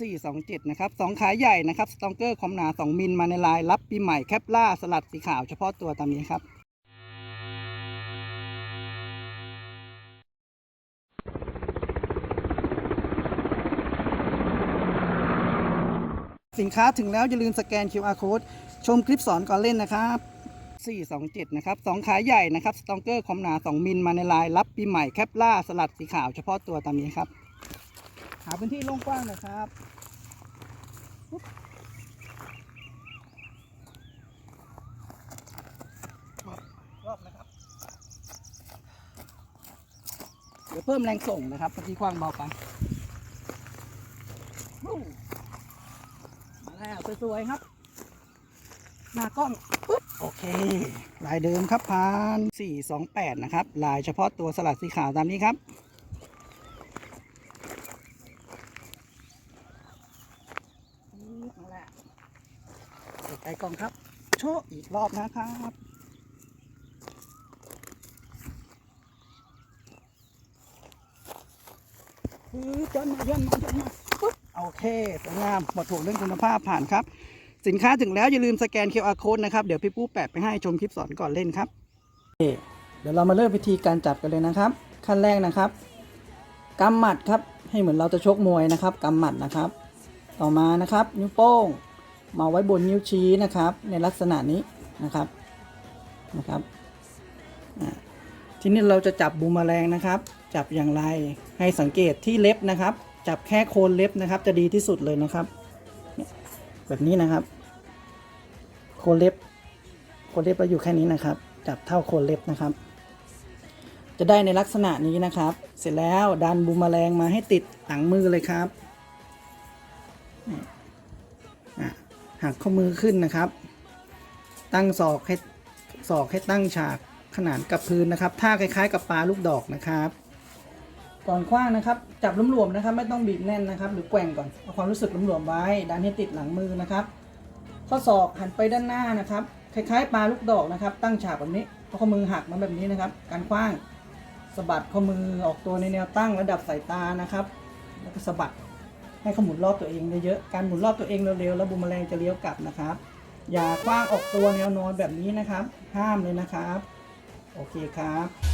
427 นะครับสองขายใหญ่นะครับสตองเกอร์ความหนา 2 มิลมาในลาย รับปีใหม่แคปล่าสลัดสีขาวเฉพาะตัวตามนี้ครับสินค้าถึงแล้วอย่าลืมสแกน QR code ชมคลิปสอนก่อนเล่นนะครับ 427 นะครับสองขายใหญ่นะครับสตองเกอร์ความหนา 2 มิลมาในลาย รับปีใหม่แคปล่าสลัดสีขาวเฉพาะตัวตามนี้ครับ หาพื้นที่โล่งกว้างหนะครับรอบนะครับ เดี๋ยวเพิ่มแรงส่งนะครับเมื่อกี้กว้างเบาไปวู้มาแล้วสวยๆครับ หน้ากล้องปุ๊บโอเค ลายเดิมครับพาน428 นะครับ ลายเฉพาะตัวสลัดสีขาวตามนี้ครับ มาแล้ว เปิดไกลกองครับ โชว์อีกรอบนะครับย้อนมาย้อนมาย้อนมาปึ๊บโอเคสวยงามหมดถูกเรื่องคุณภาพผ่านครับ สินค้าถึงแล้วอย่าลืมสแกน QR code นะครับ เดี๋ยวพี่ปู้แปะไปให้ชมคลิปสอนก่อนเล่นครับเดี๋ยวเรามาเริ่มวิธีการจับกันเลยนะครับ ขั้นแรกนะครับกำหมัดครับให้เหมือนเราจะชกมวยนะครับกำหมัดนะครับ ต่อมานะครับ นิ้วโป้ง มาไว้บนนิ้วชี้นะครับ ในลักษณะนี้นะครับนะครับทีนี้เราจะจับบูมแมลงนะครับ จับอย่างไรให้สังเกตที่เล็บนะครับ จับแค่โคนเล็บนะครับ จะดีที่สุดเลยนะครับแบบนี้นะครับโคนเล็บโคนเล็บเราอยู่แค่นี้นะครับ จับเท่าโคนเล็บนะครับ จะได้ในลักษณะนี้นะครับ เสร็จแล้วดันบูมแมลงมาให้ติดหลังมือเลยครับอะ หักข้อมือขึ้นนะครับ ตั้งศอกให้ศอกให้ตั้งฉากขนานกับพื้นนะครับท่าคล้าย ๆ กับปลาลูกดอกนะครับ ก่อนคว้างนะครับ จับหลวมๆนะครับ ไม่ต้องบีบแน่นนะครับ หรือแกว่งก่อนเอาความรู้สึกหลวมๆไว้ดันให้ติดหลังมือนะครับ ข้อศอกหันไปด้านหน้านะครับ คล้ายๆ ปลาลูกดอกนะครับ ตั้งฉากแบบนี้เอาข้อมือหักมาแบบนี้นะครับ การคว้างสะบัดข้อมือออกตัวในแนวตั้งระดับสายตานะครับ แล้วก็สะบัด ให้เขาหมุนรอบตัวเองเยอะๆการหมุนรอบตัวเองเร็วๆแล้วบูมแมลงจะเลี้ยวกลับนะครับ อย่าคว้างออกตัวแนวนอนแบบนี้นะครับ ห้ามเลยนะครับ โอเคครับ